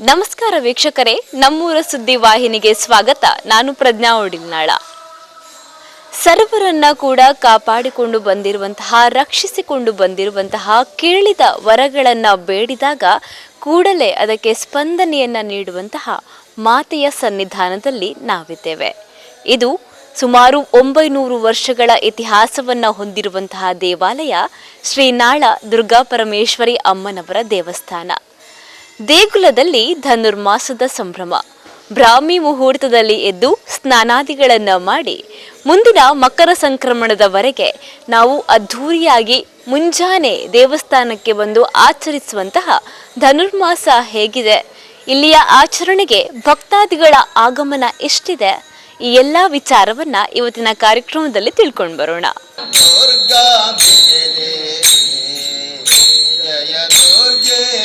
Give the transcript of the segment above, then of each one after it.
ನಮಸ್ಕಾರ ವೀಕ್ಷಕರೇ, ನಮ್ಮೂರ ಸುದ್ದಿ ವಾಹಿನಿಗೆ ಸ್ವಾಗತ. ನಾನು ಪ್ರಜ್ಞಾ ಒಡಿಲ್ನಾಳ ಸರ್ವರನ್ನ ಕೂಡ ಕಾಪಾಡಿಕೊಂಡು ಬಂದಿರುವಂತಹ, ರಕ್ಷಿಸಿಕೊಂಡು ಬಂದಿರುವಂತಹ, ಕೇಳಿದ ವರಗಳನ್ನ ಬೇಡಿದಾಗ ಕೂಡಲೇ ಅದಕ್ಕೆ ಸ್ಪಂದನೆಯನ್ನ ನೀಡುವಂತಹ ಮಾತೆಯ ಸನ್ನಿಧಾನದಲ್ಲಿ ನಾವಿದ್ದೇವೆ. ಇದು ಸುಮಾರು ಒಂಬೈನೂರು ವರ್ಷಗಳ ಇತಿಹಾಸವನ್ನ ಹೊಂದಿರುವಂತಹ ದೇವಾಲಯ ಶ್ರೀನಾಳ ದುರ್ಗಾ ಪರಮೇಶ್ವರಿ ಅಮ್ಮನವರ ದೇವಸ್ಥಾನ. ದೇಗುಲದಲ್ಲಿ ಧನುರ್ಮಾಸದ ಸಂಭ್ರಮ. ಬ್ರಾಹ್ಮಿ ಮುಹೂರ್ತದಲ್ಲಿ ಎದ್ದು ಸ್ನಾನಾದಿಗಳನ್ನ ಮಾಡಿ ಮುಂದಿನ ಮಕರ ಸಂಕ್ರಮಣದವರೆಗೆ ನಾವು ಅದ್ಧೂರಿಯಾಗಿ ಮುಂಜಾನೆ ದೇವಸ್ಥಾನಕ್ಕೆ ಬಂದು ಆಚರಿಸುವಂತಹ ಧನುರ್ಮಾಸ ಹೇಗಿದೆ? ಇಲ್ಲಿಯ ಆಚರಣೆಗೆ ಭಕ್ತಾದಿಗಳ ಆಗಮನ ಎಷ್ಟಿದೆ? ಈ ಎಲ್ಲ ವಿಚಾರವನ್ನ ಇವತ್ತಿನ ಕಾರ್ಯಕ್ರಮದಲ್ಲಿ ತಿಳ್ಕೊಂಡು ಬರೋಣ. ಜಯ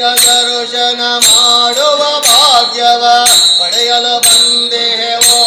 ದೇವಿಯ ದರ್ಶನ ಮಾಡುವ ಭಾಗ್ಯವ ಪಡೆಯಲು ಬಂದೇವೋ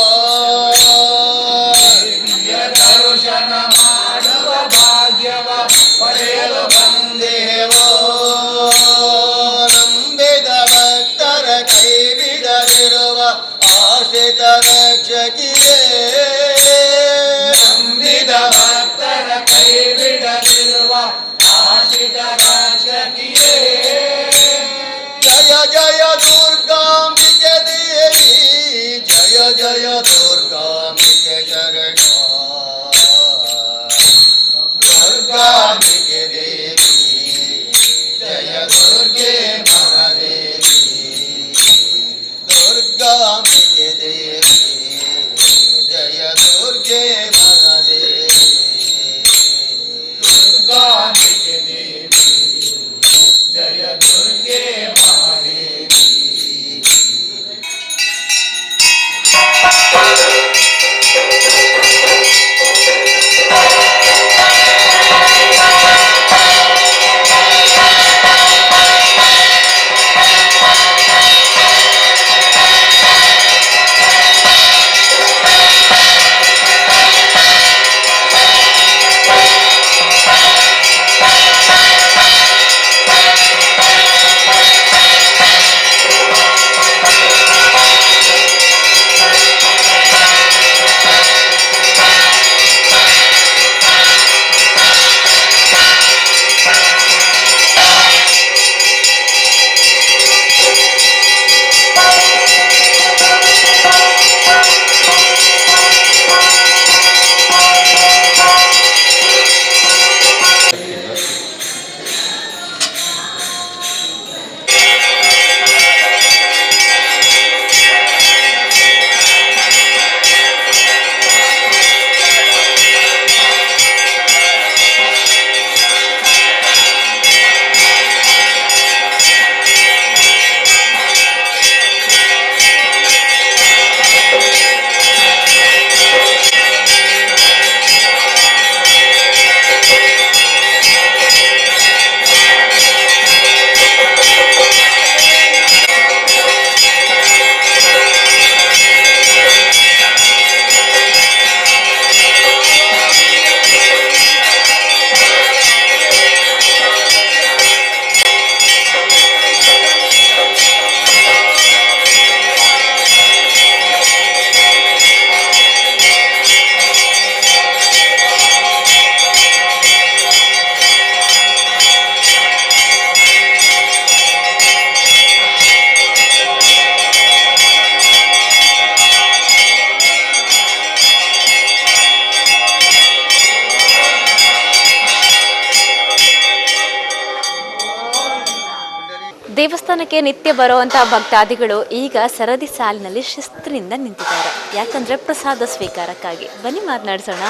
ದೇವಸ್ಥಾನಕ್ಕೆ ನಿತ್ಯ ಬರುವಂತಹ ಭಕ್ತಾದಿಗಳು ಈಗ ಸರದಿ ಸಾಲಿನಲ್ಲಿ ಶಿಸ್ತಿನಿಂದ ನಿಂತಿದ್ದಾರೆ. ಯಾಕಂದ್ರೆ ಪ್ರಸಾದ ಸ್ವೀಕಾರಕ್ಕಾಗಿ. ಬನ್ನಿ ಮಾತನಾಡ್ಸೋಣ.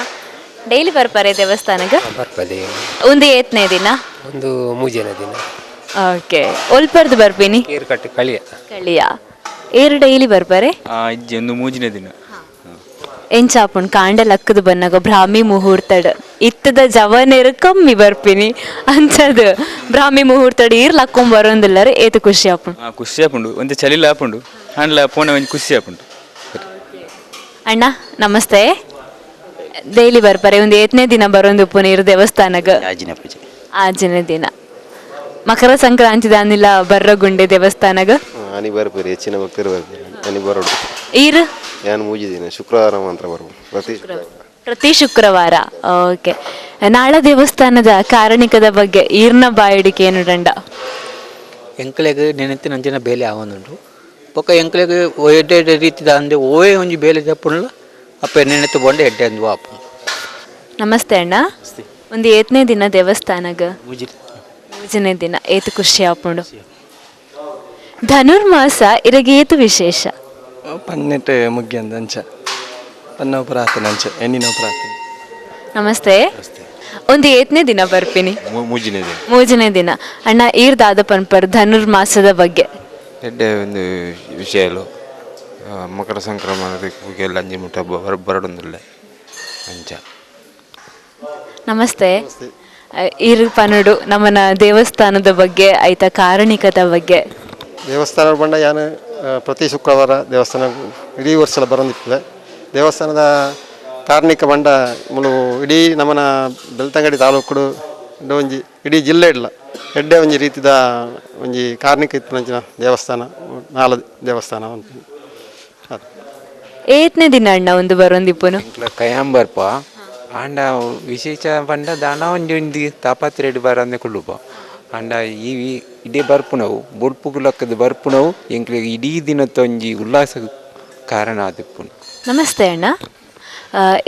ಡೈಲಿ ಬರ್ತಾರೆ ದೇವಸ್ಥಾನಕ್ಕೆ ಬರ್ಪದೆ. ಒಂದು ಏತನೇ ದಿನ? ಒಂದು ಮೂಜನ ದಿನ. ಓಕೆ. ಒಲ್ಪರ್ದು ಬರ್ಬೀನಿ ಕೇರ್ ಕಟ್ಟಿ ಕಳಿಯ. ಕಳಿಯ. ಏರು ಡೈಲಿ ಬರ್ಬಾರೆ ಆ ಇಜ್ಜಿ ಒಂದು ಮೂಜಿನ ದಿನ. ಎಂಚಾಪುಂಡು ಕಾಂಡ ಲಕ್ಕದ ಬನ್ನಗ ಬ್ರಾಹ್ಮಿ ಮುಹೂರ್ತಡ್. ಇತ್ತದ ಜವನೇರು ಕಮ್ಮಿ ಬರ್ಪಿನಿ ಅಂಚದು ಬ್ರಾಹ್ಮಿ ಮುಹೂರ್ತಡ್ ಈರ್ ಲಕ್ಕೊಂಡ್ ಬರೋಂದಿಲ್ಲರೆ ಏತು ಖುಷಿ ಆಪುಂಡು ಆ ಖುಷಿ ಆಪುಂಡು. ಒಂದ ಚಲಿಲ ಆಪುಂಡು. ಹಂಡ್ಲ ಪೋನ ಒಂಜಿ ಖುಷಿ ಆಪುಂಡು ಅಣ್ಣ ನಮಸ್ತೆ. ಡೈಲಿ ಬರ್ಪಾರೆ ಒಂದು ಏತನೇ ದಿನ ಬರೋಂದು ಪುನೀರ್ ದೇವಸ್ಥಾನಗ. ಆಜಿನ ಪೂಜೆ. ಆಜನ ದಿನ. ಮಕರ ಸಂಕ್ರಾಂತಿ ದಾನಿಲ್ಲ ಬರ್ರಗುಂಡೆ ದೇವಸ್ಥಾನಗ? ಆನಿ ಬರ್ಬೇರಿ ಹೆಚ್ಚಿನ ಭಕ್ತರು ಬರ್ಬೇರಿ ಆನಿ ಬರೋಡು ಈರ್ ನಾನು ಮೂಜಿದ್ದೀನಿ ಶುಕ್ರವಾರ ಮಾತ್ರ ಬರ್ಬೋದು ಪ್ರತಿ ಪ್ರತಿ ಶುಕ್ರವಾರ. ಓಕೆ. ನಾಳ ದೇವಸ್ಥಾನದ ಕಾರಣಿಕದ ಬಗ್ಗೆ ಈರ್ನ ಬಾಯಿಡಿಕೆ ಏನು ದಂಡ? ಎಂಕ್ಲೆಗ್ ನೆನೆತಿ ನಂಜಿನ ಬೇಲೆ ಆವೊಂದುಂಡು ಬೊಕ ಎಂಕ್ಲೆಗ್ ಎಡ್ಡೆ ಎಡ್ಡೆ ರೀತಿದ ಅಂದೆ ಓವೇ ಒಂಜಿ ಬೇಲೆ ತಪ್ಪುಂಡ್ಲ ಅಪ್ಪ ನೆನೆತು ಬಂಡೆ ಎಡ್ಡೆ ಅಂದು ಆಪು ನಮಸ್ತೆ ಅಣ್ಣ. ಒಂದು ಏತನೇ ದಿನ ದೇವಸ್ಥಾನಗ? ಮುಜಿ ಮೂಜನೇ ದಿನ. ಏತು ಖುಷಿ ಆಪುಂಡು ಧನುರ್ಮಾಸ ಇರಗೆ ಏತು ವಿಶೇಷ. ಪನ್ನೆಟ್ಟು ಮುಗ್ಗಿಂದ ಅಂಚ ಪನ್ನ ಪ್ರಾರ್ಥನೆ ಅಂಚ ಎಣ್ಣಿನ ಪ್ರಾರ್ಥನೆ. ನಮಸ್ತೆ. ಒಂದು ಏತನೇ ದಿನ ಬರ್ಪಿನಿ ಮೂಜನೇ ದಿನ. ಮೂಜನೇ ದಿನ. ಅಣ್ಣ ಈರ್ ದಾದ ಪನ್ಪರ್ ಧನುರ್ಮಾಸದ ಬಗ್ಗೆ. ಎಡ್ಡೆ ಒಂದು ವಿಷಯಲು ಮಕರ ಸಂಕ್ರಮಣ ಅಂಜಿ ಮುಟ್ಟ ಬರ ಬರಡೊಂದಿಲ್ಲ. ಅಂಚ. ನಮಸ್ತೆ. ಈರು ಪನಡು ನಮ್ಮನ ದೇವಸ್ಥಾನದ ಬಗ್ಗೆ ಆಯ್ತಾ ಕಾರಣಿಕದ ಬಗ್ಗೆ. ದೇವಸ್ಥಾನ ಬಂಡ ಯಾನು ಪ್ರತಿ ಶುಕ್ರವಾರ ದೇವಸ್ಥಾನ ಇಡೀ ವರ್ಷ ಬರೋದಿರ್ತದೆ. ದೇವಸ್ಥಾನದ ಕಾರ್ಣಿಕ ಬಂಡ ಮುಲು ಇಡೀ ನಮ್ಮನ ಬೆಳ್ತಂಗಡಿ ತಾಲೂಕು ಒಂಜಿ ಇಡೀ ಜಿಲ್ಲೆ ಇಲ್ಲ. ಎಡ್ಡೆ ಒಂಜಿ ರೀತಿದ ಒಂಜಿ ಕಾರ್ಣಿಕ ಇತ್ತಿನ ದೇವಸ್ಥಾನ ನಾಲ ದೇವಸ್ಥಾನ ಅಂತ. ಅದು. ಏತನೇ ದಿನ ಅಣ್ಣ ಒಂದು ಬರೊಂದಿಪ್ಪನು ಕಯಾಂಬರ್ಪ. ಆಂಡ ವಿಶೇಷ ಬಂಡ ದಾನ ಒಂಜಿ ಒಂಜಿ ತಾಪತ್ರೆಡ್ ಬರಂದೆ ಕುಳ್ಳುಪ. ಆಂಡ ಈ ಇಡೀ ಬರ್ಪುನವು ಬೊಡ್ಪುಗು ಲಕ್ಕದ ಬರ್ಪುನವು ಎಂಕ್ಲೆಗ್ ಇಡೀ ದಿನ ತೊಂಜಿ ಉಲ್ಲಾಸ ಕಾರಣ ಆದಿಪ್ಪುನು ನಮಸ್ತೆ ಅಣ್ಣ.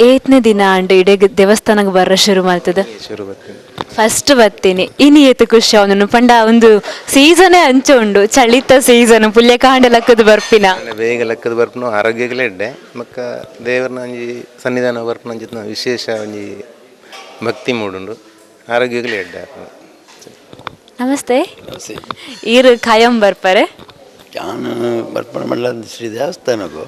ಏತ್ನೇ ದಿನ ಅಂಡ ಇಡೀ ದೇವಸ್ಥಾನಕ್ಕೆ ಬರ ಶುರು ಮಾಡ್ತದೆ? ಶುರು ಬರ್ತೀನಿ. ಫಸ್ಟ್ ಬರ್ತೀನಿ. ಇನಿ ಏತು ಖುಷಿ ಅವನು ಪಂಡ ಒಂದು ಸೀಸನೇ ಅಂಚ ಉಂಡು. ಚಳಿತ ಸೀಸನ್ ಪುಲ್ಯ ಕಾಂಡ ಲಕ್ಕದ ಬರ್ಪಿನ. ಬೇಗ ಲೆಕ್ಕದ ಬರ್ಪನು ಆರೋಗ್ಯಗಳೇ ಇಡ್ಡೆ ಮಕ್ಕ ದೇವರನ ಒಂಜಿ ಸನ್ನಿಧಾನ ಬರ್ಪನ ಒಂಜಿತ್ನ ವಿಶೇಷ ಒಂಜಿ ಭಕ್ತಿ ಮೂಡುಂಡು. ಆರೋಗ್ಯಗಳೇ ಇಡ್ಡೆ ನಮಸ್ತೆ. ಈರ್ ಖಾಯಂ ಬರ್ಪಾರೆ. ನಾನು ಬರ್ಪಣ ಮಂಡಲ ಶ್ರೀ ದೇವಸ್ಥಾನಕ್ಕೆ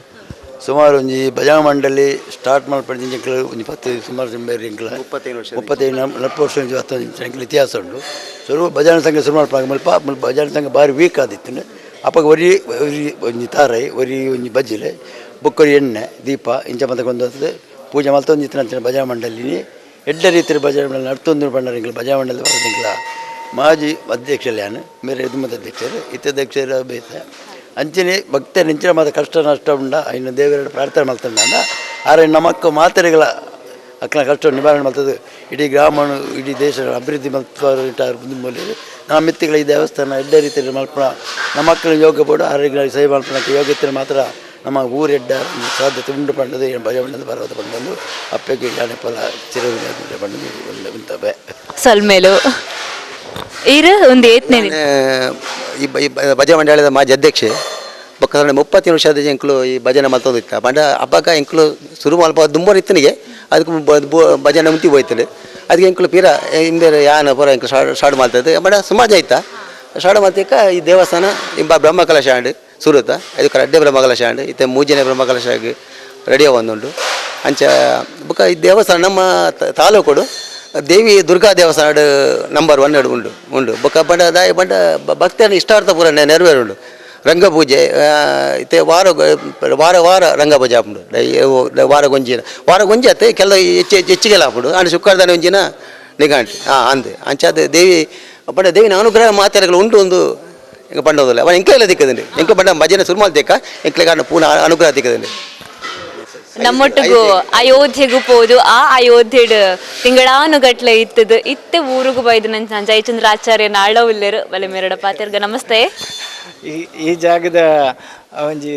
ಸುಮಾರು ಒಂಜಿ ಭಜನಾ ಮಂಡಳಿ ಸ್ಟಾರ್ಟ್ ಮಾಡ್ಪಡಿದ ಒಂದು ಒಂಜಿ ಪತ್ತು ಸುಮಾರು ಸಂಬೇರಿ ಎಂಕ್ಲ ಮುಪ್ಪತ್ತೈದು ವರ್ಷ. ಮುಪ್ಪತ್ತೈದು ನಲ್ವತ್ತು ವರ್ಷ ಒಂಜಿ ಹತ್ತೊಂದು ಎಂಕ್ಲ ಇತಿಹಾಸ ಉಂಡು ಸ್ವಲ್ಪ ಭಜನಾ ಸಂಘ ಶುರು ಮಾಡ್ಪಾಗ ಮಲ್ಪ ಮಲ್ಪ ಭಜನಾ ಸಂಘ ಭಾರಿ ವೀಕ್ ಆದಿತ್ತು ಅಪ್ಪಾಗ ಒರಿ ಒರಿ ಒಂಜಿ ತಾರೈ ಒರಿ ಒಂಜಿ ಬಜ್ಜಿಲೆ ಬುಕ್ಕರಿ ಎಣ್ಣೆ ದೀಪ ಇಂಚ ಮತ್ತಕೊಂದು ಪೂಜೆ ಮಲ್ತೊಂದಿತ್ತು ನಂತರ ಭಜನಾ ಮಂಡಳಿನಿ ಎಡ್ಡ ರೀತಿಯ ಭಜನಾ ಮಂಡಳಿ ನಡ್ತೊಂದು ಬಂಡಾರ ಎಂಕ್ಲ ಭಜನಾ ಮಂಡಳಿ ಬರೋದು ಮಾಜಿ ಅಧ್ಯಕ್ಷ ಲ್ಯಾನ್ ಮೇರೆ ಇದುಮದ ಅಧ್ಯಕ್ಷರು ಇತ್ಯಧ್ಯಕ್ಷರ ಬೇತ. ಅಂಚನೆ ಭಕ್ತ ನೆಂಚಿನ ಮಾತ ಕಷ್ಟ ನಷ್ಟ ಉಂಡ, ಇನ್ನು ದೇವರ ಪ್ರಾರ್ಥನೆ ಮಾಡ್ತಾನೆ ಆದರೆ ನಮ್ಮಕ್ಕ ಮಾತೆರೆಗಳ ಅಕ್ಕನ ಕಷ್ಟ ನಿವಾರಣೆ ಮಾಡ್ತದೆ. ಇಡೀ ಗ್ರಾಮನು, ಇಡೀ ದೇಶ ಅಭಿವೃದ್ಧಿ ಮೂಲೆ ನಮ್ಮ ಮಿತ್ತಿಗಳ ಈ ದೇವಸ್ಥಾನ ಎಡ್ಡ ರೀತಿಯಲ್ಲಿ ಮಲ್ಪಣ ನಮ್ಮ ಮಕ್ಕಳ ಯೋಗ ಬೋಡು ಆರೋಗ್ಯಗಳಿಗೆ ಸೇವೆ ಮಲ್ಪಣಕ್ಕೆ ಯೋಗ್ಯತೆ ಮಾತ್ರ ನಮ್ಮ ಊರೆಡ್ಡ ಸಾಧ್ಯತೆ ಉಂಡು ಪಂಡದು ಏನು ಭಯ ಬಣ್ಣದ ಪರ್ವತ ಬಂದು ಅಪ್ಪಗೆ ಜಾಣಪಲ ಚಿರವಿನ ಉಂಟವೆ. ಸೊಲ್ಮೇಲು. ಈರ್ ಒಂದು ಏತ್ನೇ ದಿನ ಈ ಬ- ಈ ಬ- ಭಜನೆ ಮಂಡಳದ ಮಾಜಿ ಅಧ್ಯಕ್ಷೆ. ಬೊಕ್ಕ ಮುಪ್ಪತ್ತು ವರ್ಷದ ಎಂಕ್ಲು ಈ ಭಜನೆ ಮಲ್ತೋದಿತ್ತ. ಬಂಡ ಹಬ್ಬಕ್ಕ ಎಂಕ್ಲು ಶುರು ಮಲ್ಪ ದುಂಬರ್ ಇತ್ತನಿಗೆ ಅದಕ್ಕೆ ಬ- ಬೊ- ಭಜನೆ ಮುಂತಿ ಹೋಯ್ತದೆ. ಅದಕ್ಕೆ ಎಂಕ್ಲು ಪೀರ ಹಿಂದೆ ಯಾನ ಪೂರ ಎಂಕ್ಲು ಶಾಡ್ ಶಾಡ್ ಮಾಡ್ತದೆ ಬಡ ಸಮಾಜ ಆಯ್ತ ಶಾಡ್ ಮಾಡ್ತಿಕ್ಕ ಈ ದೇವಸ್ಥಾನ ಇಂಬ ಬ್ರಹ್ಮಕಲಶ ಆಂಡ್ ಸುರುತ ಇದಕ್ಕೆ ಅಡ್ಡೆ ಬ್ರಹ್ಮಕಲಶ ಆಂಡ್ ಇತ್ತೆ ಮೂಜನೆ ಬ್ರಹ್ಮಕಲಶ ರೆಡಿಯ ಒಂದುಂಡು ಅಂಚ ಬುಕ್ಕ ಈ ದೇವಸ್ಥಾನ ನಮ್ಮ ತ- ತಾಲೂಕೊಡು ದೇವಿ ದುರ್ಗಾ ದೇವಸ್ಥಾನ ನಂಬರ್ ಒನ್ ಉಂಡು ಉಂಡು ಬೊಕ್ಕ ಬಂಡ ದಾಯ ಬಂಡ ಭಕ್ತಿಯನ್ನು ಇಷ್ಟಾರ್ಥ ಪೂರ ನೆರವೇರುಂಡು ರಂಗಪೂಜೆ ಇತ್ತೆ ವಾರ ವಾರ ವಾರ ರಂಗಪೂಜೆ ಆಪುಂಡು ವಾರ ಗೊಂಜಿನ. ವಾರ ಗೊಂಜಿ ಅತ್ತೆ, ಕೆಲ ಹೆಚ್ಚು ಹೆಚ್ಚು ಹೆಚ್ಚಿಗೆಲ್ಲ ಆಪುಡು ಅಂಡ್ ಶುಕ್ರದಾನ ಒಂಜಿನ ನಿಗಾಂಟಿ ಹಾಂ ಅಂದೆ. ಅಂಚಾದ ದೇವಿ, ಪಂಡ ದೇವಿನ ಅನುಗ್ರಹ ಮಾತಾಡಗಳು ಉಂಟು ಒಂದು ಎಂಕ ಪಂಡೋದಿಲ್ಲ. ಅವನ ಎಂಕ ಎಲ್ಲ ದಿಕ್ಕದಂడి ಎಂಕ ಬಂಡ ಭಜನೆ ಸುರುಮಾಲ್ ದಿಕ್ಕ. ಎಂಕ್ಲೆ ಕಾರಣ ಪೂನ ಅನುಗ್ರಹ ದಿಕ್ಕದಂడి ನಮ್ಮೊಟ್ಟಿಗೂ ಅಯೋಧ್ಯೆಗೂ ಪೋದು ಆ ಅಯೋಧ್ಯೆಡ್ ತಿಂಗಳಾನುಗಟ್ಲೆ ಇತ್ತದ. ಇತ್ತೆ ಊರಿಗೂ ಬೈದು ನನ್ನ ಜಯಚಂದ್ರ ಆಚಾರ್ಯ ನಾಳ ಉಲ್ಲೇರು ಬಲೆ ಮೇರಡ ಪಾತಿರ್ಗ ನಮಸ್ತೆ. ಈ ಜಾಗದ ಒಂಜಿ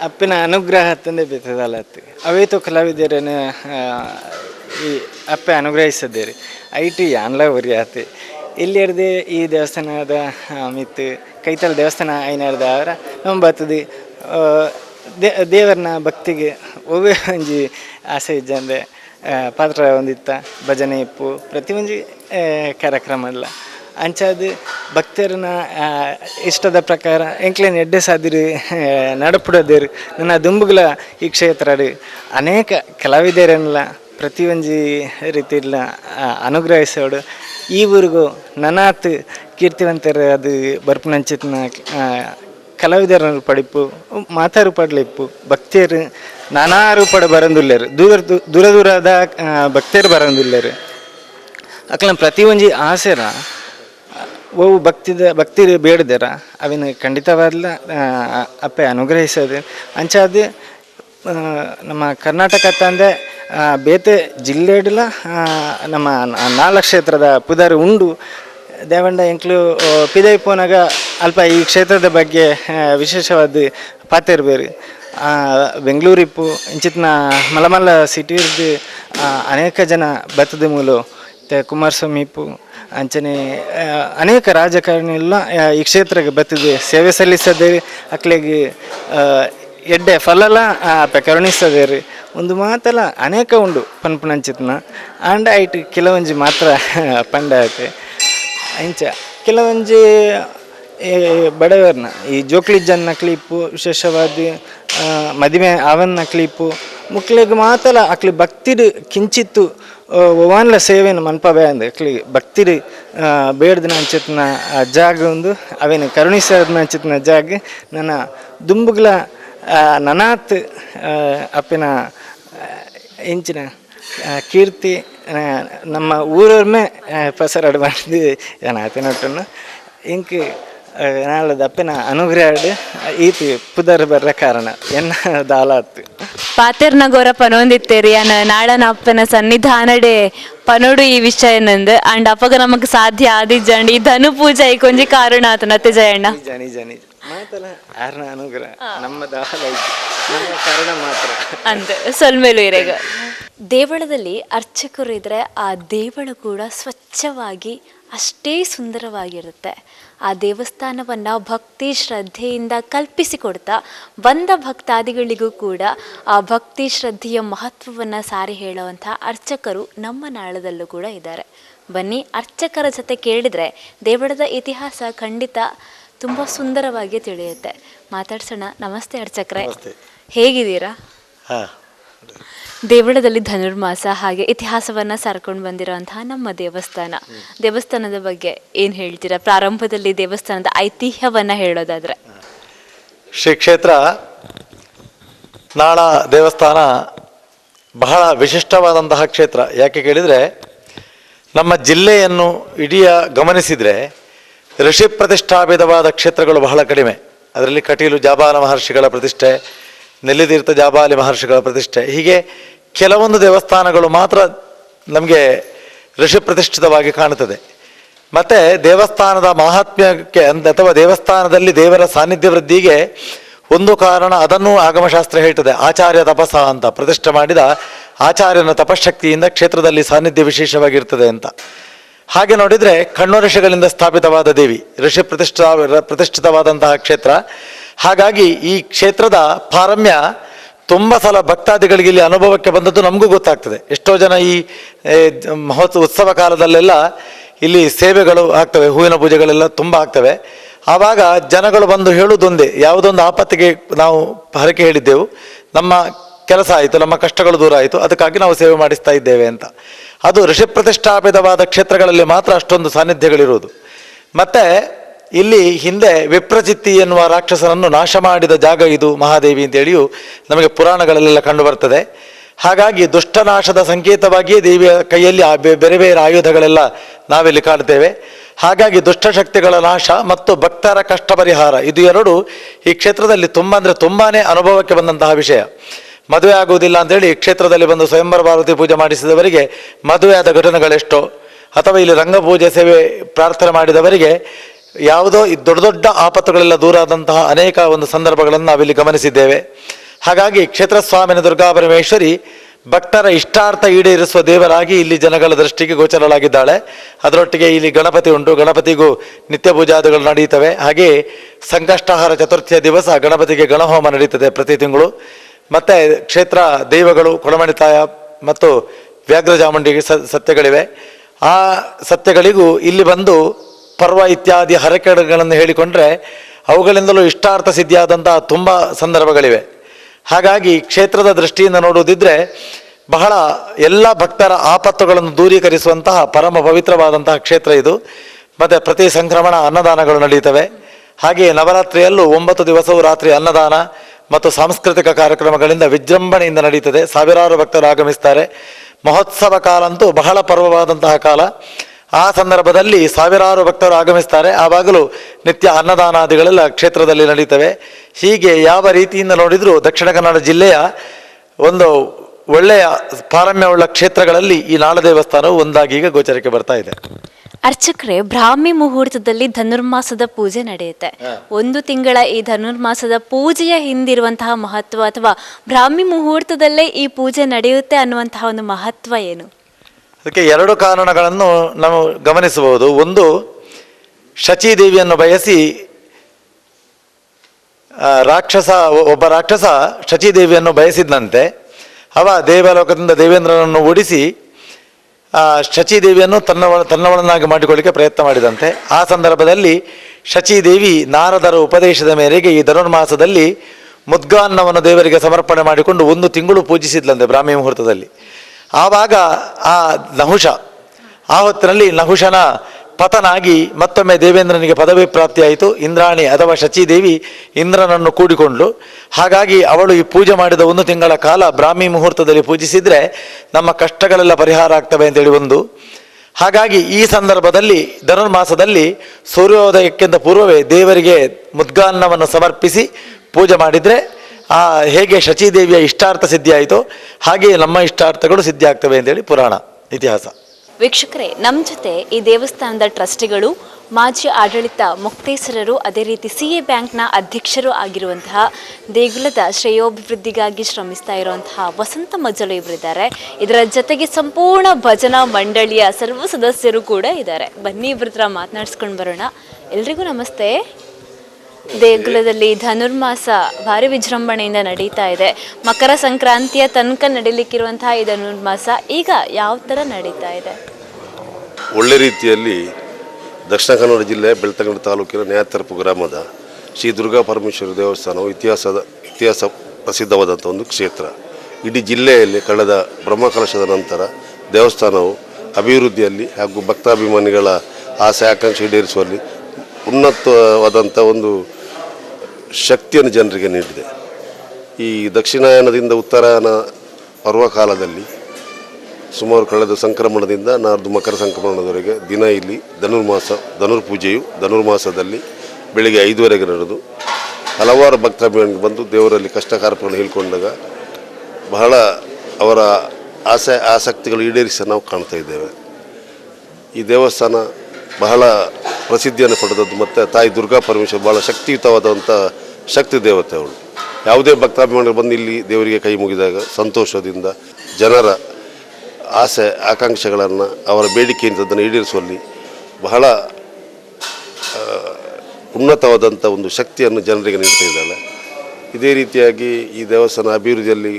ಅಪ್ಪಿನ ಅನುಗ್ರಹ ತಂದೆ ಬಿತ್ತದಲ್ಲ ಅವೇತು ಕಲಾವಿದರನ್ನ ಈ ಅಪ್ಪೆ ಅನುಗ್ರಹಿಸಿದ್ದೇರಿ ಟಿ ಯಾನ್ಲ ಉರಿ ಆತಿ ಇಲ್ಲಿ ಈ ದೇವಸ್ಥಾನದ ಮಿತ್ತು ಕೈತಲ್ ದೇವಸ್ಥಾನ ಐನರ್ದ ಅವರ ನಮ್ಮ ಬರ್ತದೆ ಆ, ದೇ ದೇವರನ ಭಕ್ತಿಗೆ ಒವ್ವೆ ಒಂಜಿ ಆಸೆ ಇಜ್ಜಂದೆ ಪಾತ್ರ ಒಂದಿತ್ತ ಭಜನೆ ಇಪ್ಪು ಪ್ರತಿ ಒಂಜಿ ಆ, ಕಾರ್ಯಕ್ರಮ ಇಲ್ಲ ಅಂಚಾದ ಭಕ್ತರನ್ನ ಇಷ್ಟದ ಪ್ರಕಾರ ಎಂಕ್ಲೇನ್ ಎಡ್ಡೆ ಸಾದಿರಿ ನಡಪುಡದೇರು ನನ್ನ ದುಂಬುಗಳ ಈ ಕ್ಷೇತ್ರ ಅನೇಕ ಕಲಾವಿದರನ್ನೆಲ್ಲ ಪ್ರತಿಯೊಂದು ರೀತಿಯಲ್ಲ ಅನುಗ್ರಹಿಸೋಡು. ಈ ಊರಿಗೂ ನನಾತ್ ಕೀರ್ತಿವಂತರ ಅದು ಬರ್ಪುನಂಚಿತ್ನ ಕಲಾವಿದರನ್ನು ಪಡಿಪು ಮಾತಾರು ಪಡ್ಲಿಪ್ಪು ಭಕ್ತಿಯರು, ನಾನಾ ರೂಪಡ ಬರಂದುಲ್ಲರು ದೂರ ದೂರ ದೂರದ ಭಕ್ತಿಯರು ಬರಂದುಲ್ಲೇರು ಪ್ರತಿ ಒಂಜಿ ಆಸೆರ ಓವು ಭಕ್ತಿದ ಭಕ್ತಿ ಬೇಡದರ, ಅವಿನ ಖಂಡಿತವಾದ್ಲ ಅಪ್ಪೆ ಅನುಗ್ರಹಿಸೋದು. ಅಂಚಾದ ನಮ್ಮ ಕರ್ನಾಟಕ ತಂದೆ ಬೇತೆ ಜಿಲ್ಲೆಡ್ಲ ನಮ್ಮ ನಾಲ್ಕು ಕ್ಷೇತ್ರದ ಪುದಾರಿ ಉಂಡು, ದೇವಂಡ ಎಂಕ್ಲು ಪಿದೈ ಪೋನಾಗ ಅಲ್ಪ ಈ ಕ್ಷೇತ್ರದ ಬಗ್ಗೆ ವಿಶೇಷವಾದ ವಿಶೇಷವಾದ ಪಾತಿರ್ಬೇರು ಬೆಂಗಳೂರಿಪ್ಪು ಇಂಚಿತ್ನ ಮಲಮಲ್ಲ ಸಿಟಿರ್ದು ಅನೇಕ ಜನ ಬತ್ತದ ಮೂಲ ಕುಮಾರಸ್ವಾಮಿ ಇಪ್ಪು, ಅಂಚನೆ ಅನೇಕ ರಾಜಕಾರಣಿ ಎಲ್ಲ ಈ ಕ್ಷೇತ್ರಕ್ಕೆ ಬತ್ತಿದೆ, ಸೇವೆ ಸಲ್ಲಿಸದೆ, ಅಕ್ಲೆಗೆ ಎಡ್ಡೆ ಫಲಲ ಅಪ್ಪ ಕರುಣಿಸದೇರಿ ಒಂದು ಮಾತಲ್ಲ, ಅನೇಕ ಉಂಡು ಪನ್ಪುನಂಚಿತ್ನ ಆಂಡ ಐಟ್ ಕೆಲವೊಂಜಿ ಮಾತ್ರ ಪಂಡ ಇಂಚ, ಕೆಲವೊಂಜಿ ಈ ಬಡವರ್ನ, ಈ ಜೋಕ್ಲಿ ಜನ್ನ ಕ್ಲಿಪ್ಪು ವಿಶೇಷವಾದ ಮದಿಮೆ ಅವನ್ನ ಕ್ಲಿಪ್ಪು ಮುಕ್ಲಿಗೆ ಮಾತಲ ಅಕ್ಲಿ ಭಕ್ತಿಡ್ ಕಿಂಚಿತ್ತು ಒವಾನ್ಲ ಸೇವೆನ ಮನ್ಪಬೆ ಅಂದ, ಅಕ್ಲಿ ಭಕ್ತಿಡ್ ಬೇಡ್ದಿನ ಅಂಚಿತ್ನ ಆ ಜಾಗ ಒಂದು, ಅವೇನು ಕರುಣಿಸದನ ಅಂಚಿತ್ನ ಜಾಗ, ನನ್ನ ದುಂಬುಗ್ಲ ನನಾತ್ ಅಪ್ಪಿನ ಇಂಚಿನ ಕೀರ್ತಿ ನಮ್ಮ ಊರವ್ರಮೇ ಪಸರಾಡು ಮಾಡಿದ್ದು ಏನು ಆತಿನೊಟ್ಟನ್ನು ಇಂಕ್ ನಾಳದ ಅಪ್ಪಿನ ಅನುಗ್ರಹ ಈತಿ ಪುದರ್ ಬರ್ರ ಕಾರಣ. ಎನ್ನ ದಾಲಾತ್ ಪಾತೆರ್ನಗೋರ ಪನೊಂದಿತ್ತೇರಿ ಅನ್ನ ನಾಳನ ಅಪ್ಪನ ಸನ್ನಿಧಾನಡೆ ಪನೋಡು ಈ ವಿಷಯ ನಂದು. ಅಂಡ್ ಅಪ್ಪಗ ನಮಗ್ ಸಾಧ್ಯ ಆದಿಜ್ಜಂಡ್ ಈ ಧನು ಪೂಜೆ ಈ ಕೊಂಜಿ ಕಾರಣ ಆತನ ಅತ್ತೆ ಜಯಣ್ಣ. ನಿಜ ನಿಜ ನಿಜ. ಮಾತಲ್ಲ ಯಾರನ ಅನುಗ್ರಹ? ನಮ್ಮ ದಾಲ ನಮ್ಮ ಕಾರಣ ಮಾತ್ರ. ಅಂತ ಸೊಲ್ಮೇಲು ಇರೆಗ. ದೇವಳದಲ್ಲಿ ಅರ್ಚಕರು ಇದ್ರೆ ಆ ದೇವಳ ಕೂಡ ಸ್ವಚ್ಛವಾಗಿ ಅಷ್ಟೇ ಸುಂದರವಾಗಿರುತ್ತೆ. ಆ ದೇವಸ್ಥಾನವನ್ನು ಭಕ್ತಿ ಶ್ರದ್ಧೆಯಿಂದ ಕಲ್ಪಿಸಿಕೊಡ್ತಾ ಬಂದ ಭಕ್ತಾದಿಗಳಿಗೂ ಕೂಡ ಆ ಭಕ್ತಿ ಶ್ರದ್ಧೆಯ ಮಹತ್ವವನ್ನು ಸಾರಿ ಹೇಳುವಂಥ ಅರ್ಚಕರು ನಮ್ಮ ನಾಳದಲ್ಲೂ ಕೂಡ ಇದ್ದಾರೆ. ಬನ್ನಿ ಅರ್ಚಕರ ಜೊತೆ ಕೇಳಿದರೆ ದೇವಳದ ಇತಿಹಾಸ ಖಂಡಿತ ತುಂಬ ಸುಂದರವಾಗಿ ತಿಳಿಯುತ್ತೆ. ಮಾತಾಡ್ಸೋಣ. ನಮಸ್ತೆ ಅರ್ಚಕರೇ. ಹೇಗಿದ್ದೀರಾ? ಹಾಂ. ದೇವಳದಲ್ಲಿ ಧನುರ್ಮಾಸ ಹಾಗೆ ಇತಿಹಾಸವನ್ನ ಸಾರ್ಕೊಂಡು ಬಂದಿರೋಂತಹ ನಮ್ಮ ದೇವಸ್ಥಾನ. ದೇವಸ್ಥಾನದ ಬಗ್ಗೆ ಏನ್ ಹೇಳ್ತೀರಾ? ಪ್ರಾರಂಭದಲ್ಲಿ ದೇವಸ್ಥಾನದ ಐತಿಹ್ಯವನ್ನ ಹೇಳೋದಾದ್ರೆ. ಶ್ರೀ ಕ್ಷೇತ್ರ ನಾಳ ದೇವಸ್ಥಾನ ಬಹಳ ವಿಶಿಷ್ಟವಾದಂತಹ ಕ್ಷೇತ್ರ. ಯಾಕೆ ಕೇಳಿದರೆ ನಮ್ಮ ಜಿಲ್ಲೆಯನ್ನು ಇಡೀ ಗಮನಿಸಿದರೆ ಋಷಿ ಪ್ರತಿಷ್ಠಾಪಿತವಾದ ಕ್ಷೇತ್ರಗಳು ಬಹಳ ಕಡಿಮೆ. ಅದರಲ್ಲಿ ಕಟೀಲು ಜಾಬಾಲ ಮಹರ್ಷಿಗಳ ಪ್ರತಿಷ್ಠೆ ನೆಲ್ಲಿತೀರ್ಥ ಜಾಬಾಲಿ ಮಹರ್ಷಿಗಳ ಪ್ರತಿಷ್ಠೆ. ಹೀಗೆ ಕೆಲವೊಂದು ದೇವಸ್ಥಾನಗಳು ಮಾತ್ರ ನಮಗೆ ಋಷಿ ಪ್ರತಿಷ್ಠಿತವಾಗಿ ಕಾಣುತ್ತದೆ. ಮತ್ತು ದೇವಸ್ಥಾನದ ಮಹಾತ್ಮ್ಯಕ್ಕೆ ಅಥವಾ ದೇವಸ್ಥಾನದಲ್ಲಿ ದೇವರ ಸಾನ್ನಿಧ್ಯ ವೃದ್ಧಿಗೆ ಒಂದು ಕಾರಣ ಅದನ್ನು ಆಗಮಶಾಸ್ತ್ರ ಹೇಳ್ತದೆ. ಆಚಾರ್ಯ ತಪಸ ಅಂತ ಪ್ರತಿಷ್ಠೆ ಮಾಡಿದ ಆಚಾರ್ಯನ ತಪಶಕ್ತಿಯಿಂದ ಕ್ಷೇತ್ರದಲ್ಲಿ ಸಾನ್ನಿಧ್ಯ ವಿಶೇಷವಾಗಿರ್ತದೆ ಅಂತ. ಹಾಗೆ ನೋಡಿದರೆ ಕಣ್ಣು ಋಷಿಗಳಿಂದ ಸ್ಥಾಪಿತವಾದ ದೇವಿ, ಋಷಿ ಪ್ರತಿಷ್ಠಿತ ಪ್ರತಿಷ್ಠಿತವಾದಂತಹ ಕ್ಷೇತ್ರ. ಹಾಗಾಗಿ ಈ ಕ್ಷೇತ್ರದ ಪಾರಮ್ಯ ತುಂಬ ಸಲ ಭಕ್ತಾದಿಗಳಿಗೆ ಇಲ್ಲಿ ಅನುಭವಕ್ಕೆ ಬಂದದ್ದು ನಮಗೂ ಗೊತ್ತಾಗ್ತದೆ. ಎಷ್ಟೋ ಜನ ಈ ಮಹೋತ್ಸವ, ಉತ್ಸವ ಕಾಲದಲ್ಲೆಲ್ಲ ಇಲ್ಲಿ ಸೇವೆಗಳು ಆಗ್ತವೆ, ಹೂವಿನ ಪೂಜೆಗಳೆಲ್ಲ ತುಂಬ ಆಗ್ತವೆ. ಆವಾಗ ಜನಗಳು ಬಂದು ಹೇಳುವುದೊಂದೇ ಯಾವುದೊಂದು ಆಪತ್ತಿಗೆ ನಾವು ಹರಕೆ ಹೇಳಿದ್ದೆವು, ನಮ್ಮ ಕೆಲಸ ಆಯಿತು, ನಮ್ಮ ಕಷ್ಟಗಳು ದೂರ ಆಯಿತು, ಅದಕ್ಕಾಗಿ ನಾವು ಸೇವೆ ಮಾಡಿಸ್ತಾ ಇದ್ದೇವೆ ಅಂತ. ಅದು ಋಷಿ ಪ್ರತಿಷ್ಠಾಪಿತವಾದ ಕ್ಷೇತ್ರಗಳಲ್ಲಿ ಮಾತ್ರ ಅಷ್ಟೊಂದು ಸಾನ್ನಿಧ್ಯಗಳಿರುವುದು. ಮತ್ತೆ ಇಲ್ಲಿ ಹಿಂದೆ ವಿಪ್ರಚಿತ್ತಿ ಎನ್ನುವ ರಾಕ್ಷಸನನ್ನು ನಾಶ ಮಾಡಿದ ಜಾಗ ಇದು ಮಹಾದೇವಿ ಅಂತೇಳಿಯೂ ನಮಗೆ ಪುರಾಣಗಳಲ್ಲೆಲ್ಲ ಕಂಡು ಬರ್ತದೆ. ಹಾಗಾಗಿ ದುಷ್ಟನಾಶದ ಸಂಕೇತವಾಗಿಯೇ ದೇವಿಯ ಕೈಯಲ್ಲಿ ಆ ಬೇರೆ ಬೇರೆ ಆಯುಧಗಳೆಲ್ಲ ನಾವಿಲ್ಲಿ ಕಾಣ್ತೇವೆ. ಹಾಗಾಗಿ ದುಷ್ಟಶಕ್ತಿಗಳ ನಾಶ ಮತ್ತು ಭಕ್ತರ ಕಷ್ಟ ಪರಿಹಾರ ಇದು ಎರಡು ಈ ಕ್ಷೇತ್ರದಲ್ಲಿ ತುಂಬ ಅಂದರೆ ತುಂಬಾನೇ ಅನುಭವಕ್ಕೆ ಬಂದಂತಹ ವಿಷಯ. ಮದುವೆ ಆಗುವುದಿಲ್ಲ ಅಂತೇಳಿ ಕ್ಷೇತ್ರದಲ್ಲಿ ಬಂದು ಸ್ವಯಂವರ ಪಾರ್ವತಿ ಪೂಜೆ ಮಾಡಿಸಿದವರಿಗೆ ಮದುವೆಯಾದ ಘಟನೆಗಳೆಷ್ಟೋ, ಅಥವಾ ಇಲ್ಲಿ ರಂಗಪೂಜೆ ಸೇವೆ ಪ್ರಾರ್ಥನೆ ಮಾಡಿದವರಿಗೆ ಯಾವುದೋ ಈ ದೊಡ್ಡ ದೊಡ್ಡ ಆಪತ್ತುಗಳೆಲ್ಲ ದೂರ ಆದಂತಹ ಅನೇಕ ಒಂದು ಸಂದರ್ಭಗಳನ್ನು ನಾವಿಲ್ಲಿ ಗಮನಿಸಿದ್ದೇವೆ. ಹಾಗಾಗಿ ಕ್ಷೇತ್ರ ಸ್ವಾಮಿನ ದುರ್ಗಾ ಪರಮೇಶ್ವರಿ ಭಕ್ತರ ಇಷ್ಟಾರ್ಥ ಈಡೇರಿಸುವ ದೇವರಾಗಿ ಇಲ್ಲಿ ಜನಗಳ ದೃಷ್ಟಿಗೆ ಗೋಚರಳಾಗಿದ್ದಾಳೆ. ಅದರೊಟ್ಟಿಗೆ ಇಲ್ಲಿ ಗಣಪತಿ ಉಂಟು. ಗಣಪತಿಗೂ ನಿತ್ಯ ಪೂಜಾದಿಗಳು ನಡೆಯುತ್ತವೆ. ಹಾಗೆಯೇ ಸಂಕಷ್ಟಾಹಾರ ಚತುರ್ಥಿಯ ದಿವಸ ಗಣಪತಿಗೆ ಗಣಹೋಮ ನಡೆಯುತ್ತದೆ ಪ್ರತಿ ತಿಂಗಳು. ಮತ್ತು ಕ್ಷೇತ್ರ ದೈವಗಳು ಕೊಳಮಣಿತಾಯ ಮತ್ತು ವ್ಯಾಘ್ರ ಸ, ಸತ್ಯಗಳಿವೆ. ಆ ಸತ್ಯಗಳಿಗೂ ಇಲ್ಲಿ ಬಂದು ಪರ್ವ ಇತ್ಯಾದಿ ಹರಕೆಗಳನ್ನು ಹೇಳಿಕೊಂಡ್ರೆ ಅವುಗಳಿಂದಲೂ ಇಷ್ಟಾರ್ಥ ಸಿದ್ಧಿಯಾದಂಥ ತುಂಬ ಸಂದರ್ಭಗಳಿವೆ. ಹಾಗಾಗಿ ಕ್ಷೇತ್ರದ ದೃಷ್ಟಿಯಿಂದ ನೋಡುವುದಿದ್ರೆ ಬಹಳ ಎಲ್ಲ ಭಕ್ತರ ಆಪತ್ತುಗಳನ್ನು ದೂರೀಕರಿಸುವಂತಹ ಪರಮ ಪವಿತ್ರವಾದಂತಹ ಕ್ಷೇತ್ರ ಇದು. ಮತ್ತು ಪ್ರತಿ ಸಂಕ್ರಮಣ ಅನ್ನದಾನಗಳು ನಡೆಯುತ್ತವೆ ಹಾಗೆಯೇ ನವರಾತ್ರಿಯಲ್ಲೂ ಒಂಬತ್ತು ದಿವಸವೂ ರಾತ್ರಿ ಅನ್ನದಾನ ಮತ್ತು ಸಾಂಸ್ಕೃತಿಕ ಕಾರ್ಯಕ್ರಮಗಳಿಂದ ವಿಜೃಂಭಣೆಯಿಂದ ನಡೀತದೆ. ಸಾವಿರಾರು ಭಕ್ತರು ಆಗಮಿಸ್ತಾರೆ. ಮಹೋತ್ಸವ ಕಾಲ ಅಂತೂ ಬಹಳ ಪರ್ವವಾದಂತಹ ಕಾಲ. ಆ ಸಂದರ್ಭದಲ್ಲಿ ಸಾವಿರಾರು ಭಕ್ತರು ಆಗಮಿಸ್ತಾರೆ. ಆವಾಗಲೂ ನಿತ್ಯ ಅನ್ನದಾನಾದಿಗಳೆಲ್ಲ ಕ್ಷೇತ್ರದಲ್ಲಿ ನಡೀತವೆ. ಹೀಗೆ ಯಾವ ರೀತಿಯಿಂದ ನೋಡಿದರೂ ದಕ್ಷಿಣ ಕನ್ನಡ ಜಿಲ್ಲೆಯ ಒಂದು ಒಳ್ಳೆಯ ಪಾರಮ್ಯವುಳ್ಳ ಕ್ಷೇತ್ರಗಳಲ್ಲಿ ಈ ನಾಳ ದೇವಸ್ಥಾನವು ಒಂದಾಗಿ ಈಗ ಗೋಚರಕ್ಕೆ ಬರ್ತಾ ಇದೆ. ಅರ್ಚಕರೇ ಬ್ರಾಹ್ಮಿ ಮುಹೂರ್ತದಲ್ಲಿ ಧನುರ್ಮಾಸದ ಪೂಜೆ ನಡೆಯುತ್ತೆ. ಒಂದು ತಿಂಗಳ ಈ ಧನುರ್ಮಾಸದ ಪೂಜೆಯ ಹಿಂದಿರುವಂತಹ ಮಹತ್ವ ಅಥವಾ ಬ್ರಾಹ್ಮಿ ಮುಹೂರ್ತದಲ್ಲೇ ಈ ಪೂಜೆ ನಡೆಯುತ್ತೆ ಅನ್ನುವಂತಹ ಒಂದು ಮಹತ್ವ ಏನು? ಅದಕ್ಕೆ ಎರಡು ಕಾರಣಗಳನ್ನು ನಾವು ಗಮನಿಸಬಹುದು. ಒಂದು ಶಚೀದೇವಿಯನ್ನು ಬಯಸಿ ರಾಕ್ಷಸ, ಒಬ್ಬ ರಾಕ್ಷಸ ಶಚೀದೇವಿಯನ್ನು ಬಯಸಿದ್ದಂತೆ, ಅವ ದೇವಲೋಕದಿಂದ ದೇವೇಂದ್ರನನ್ನು ಓಡಿಸಿ, ಆ ಶಚೀದೇವಿಯನ್ನು ತನ್ನವ, ತನ್ನವಳನ್ನಾಗಿ ಮಾಡಿಕೊಳ್ಳಿಕ್ಕೆ ಪ್ರಯತ್ನ ಮಾಡಿದಂತೆ. ಆ ಸಂದರ್ಭದಲ್ಲಿ ಶಚಿದೇವಿ ನಾರದರ ಉಪದೇಶದ ಮೇರೆಗೆ ಈ ಧನುರ್ಮಾಸದಲ್ಲಿ ಮುದ್ಗಾನ್ನವನ್ನು ದೇವರಿಗೆ ಸಮರ್ಪಣೆ ಮಾಡಿಕೊಂಡು ಒಂದು ತಿಂಗಳು ಪೂಜಿಸಿದ್ಲಂತೆ ಬ್ರಾಹ್ಮಿ ಮುಹೂರ್ತದಲ್ಲಿ. ಆವಾಗ ಆ ನಹುಷ, ಆ ಹೊತ್ತಿನಲ್ಲಿ ನಹುಷನ ಪತನಾಗಿ ಮತ್ತೊಮ್ಮೆ ದೇವೇಂದ್ರನಿಗೆ ಪದವಿ ಪ್ರಾಪ್ತಿಯಾಯಿತು ಇಂದ್ರಾಣಿ ಅಥವಾ ಶಚಿದೇವಿ ಇಂದ್ರನನ್ನು ಕೂಡಿಕೊಂಡು ಹಾಗಾಗಿ ಅವಳು ಈ ಪೂಜೆ ಮಾಡಿದ ಒಂದು ತಿಂಗಳ ಕಾಲ ಬ್ರಾಹ್ಮಿ ಮುಹೂರ್ತದಲ್ಲಿ ಪೂಜಿಸಿದರೆ ನಮ್ಮ ಕಷ್ಟಗಳೆಲ್ಲ ಪರಿಹಾರ ಆಗ್ತವೆ ಅಂತೇಳಿ ಒಂದು. ಹಾಗಾಗಿ ಈ ಸಂದರ್ಭದಲ್ಲಿ, ಧನುರ್ಮಾಸದಲ್ಲಿ ಸೂರ್ಯೋದಯಕ್ಕಿಂತ ಪೂರ್ವವೇ ದೇವರಿಗೆ ಮುದ್ಗಾನ್ನವನ್ನು ಸಮರ್ಪಿಸಿ ಪೂಜೆ ಮಾಡಿದರೆ ಆ, ಹೇಗೆ ಶಚೀದೇವಿಯ ಇಷ್ಟಾರ್ಥ ಸಿದ್ಧಿಯಾಯಿತು ಹಾಗೆ ನಮ್ಮ ಇಷ್ಟಾರ್ಥಗಳು ಸಿದ್ಧಿ ಆಗ್ತವೆ ಅಂತೇಳಿ ಪುರಾಣ, ಇತಿಹಾಸ. ವೀಕ್ಷಕರೇ ನಮ್ಮ ಜೊತೆ ಈ ದೇವಸ್ಥಾನದ ಟ್ರಸ್ಟಿಗಳು ಮಾಜಿ ಆಡಳಿತ ಮುಕ್ತೇಶ್ವರರು ಅದೇ ರೀತಿ ಸಿ ಎ ಬ್ಯಾಂಕ್ನ ಅಧ್ಯಕ್ಷರು ಆಗಿರುವಂತಹ ದೇಗುಲದ ಶ್ರೇಯೋಭಿವೃದ್ಧಿಗಾಗಿ ಶ್ರಮಿಸ್ತಾ ಇರುವಂತಹ ವಸಂತ ಮಜ್ಜಲು ಇವರಿದ್ದಾರೆ. ಇದರ ಜೊತೆಗೆ ಸಂಪೂರ್ಣ ಭಜನಾ ಮಂಡಳಿಯ ಸರ್ವ ಸದಸ್ಯರು ಕೂಡ ಇದ್ದಾರೆ. ಬನ್ನಿ ಇವ್ರ ಹತ್ರ ಮಾತನಾಡಿಸ್ಕೊಂಡು ಬರೋಣ. ಎಲ್ರಿಗೂ ನಮಸ್ತೆ. ದೇಗುಲದಲ್ಲಿ ಧನುರ್ಮಾಸ ಭಾರಿ ವಿಜೃಂಭಣೆಯಿಂದ ನಡೀತಾ ಇದೆ. ಮಕರ ಸಂಕ್ರಾಂತಿಯ ತನಕ ನಡೀಲಿಕ್ಕಿರುವಂತಹ ಈ ಧನುರ್ಮಾಸ ಈಗ ಯಾವ ಥರ ನಡೀತಾ ಇದೆ? ಒಳ್ಳೆ ರೀತಿಯಲ್ಲಿ ದಕ್ಷಿಣ ಕನ್ನಡ ಜಿಲ್ಲೆ ಬೆಳ್ತಂಗಡಿ ತಾಲೂಕಿನ ನ್ಯಾತರಪು ಗ್ರಾಮದ ಶ್ರೀ ದುರ್ಗಾ ಪರಮೇಶ್ವರಿ ದೇವಸ್ಥಾನವು ಇತಿಹಾಸದ ಇತಿಹಾಸ ಪ್ರಸಿದ್ಧವಾದಂಥ ಒಂದು ಕ್ಷೇತ್ರ. ಇಡೀ ಜಿಲ್ಲೆಯಲ್ಲಿ ಕಳೆದ ಬ್ರಹ್ಮಕಲಶದ ನಂತರ ದೇವಸ್ಥಾನವು ಅಭಿವೃದ್ಧಿಯಲ್ಲಿ ಹಾಗೂ ಭಕ್ತಾಭಿಮಾನಿಗಳ ಆಸೆ ಆಕಾಂಕ್ಷೆ ಈಡೇರಿಸುವಲ್ಲಿ ಉನ್ನತವಾದಂಥ ಒಂದು ಶಕ್ತಿಯನ್ನು ಜನರಿಗೆ ನೀಡಿದೆ. ಈ ದಕ್ಷಿಣಾಯನದಿಂದ ಉತ್ತರಾಯಣ ಪರ್ವಕಾಲದಲ್ಲಿ ಸುಮಾರು ಕಳೆದ ಸಂಕ್ರಮಣದಿಂದ ನಾಡ್ದು ಮಕರ ಸಂಕ್ರಮಣದವರೆಗೆ ದಿನ ಇಲ್ಲಿ ಧನುರ್ಮಾಸ, ಧನುರ್ಪೂಜೆಯು ಧನುರ್ಮಾಸದಲ್ಲಿ ಬೆಳಿಗ್ಗೆ ಐದುವರೆಗೆ ನಡೆದು, ಹಲವಾರು ಭಕ್ತಾಭಿಮಾನಿಗೆ ಬಂದು ದೇವರಲ್ಲಿ ಕಷ್ಟ ಹೇಳ್ಕೊಂಡಾಗ ಬಹಳ ಅವರ ಆಸೆ, ಆಸಕ್ತಿಗಳು ಈಡೇರಿಸ ನಾವು ಕಾಣ್ತಾ ಇದ್ದೇವೆ. ಈ ದೇವಸ್ಥಾನ ಬಹಳ ಪ್ರಸಿದ್ಧಿಯನ್ನು ಪಡೆದದ್ದು. ಮತ್ತು ತಾಯಿ ದುರ್ಗಾ ಪರಮೇಶ್ವರ ಭಾಳ ಶಕ್ತಿಯುತವಾದಂಥ ಶಕ್ತಿ ದೇವತೆ ಅವಳು. ಯಾವುದೇ ಭಕ್ತಾಭಿಮಾನಿಗಳು ಬಂದು ಇಲ್ಲಿ ದೇವರಿಗೆ ಕೈ ಮುಗಿದಾಗ ಸಂತೋಷದಿಂದ ಜನರ ಆಸೆ, ಆಕಾಂಕ್ಷೆಗಳನ್ನು ಅವರ ಬೇಡಿಕೆಯಿಂದ ಅದನ್ನು ಈಡೇರಿಸುವಲ್ಲಿ ಬಹಳ ಉನ್ನತವಾದಂಥ ಒಂದು ಶಕ್ತಿಯನ್ನು ಜನರಿಗೆ ನೀಡ್ತಾ ಇದ್ದಾಳೆ. ಇದೇ ರೀತಿಯಾಗಿ ಈ ದೇವಸ್ಥಾನ ಅಭಿವೃದ್ಧಿಯಲ್ಲಿ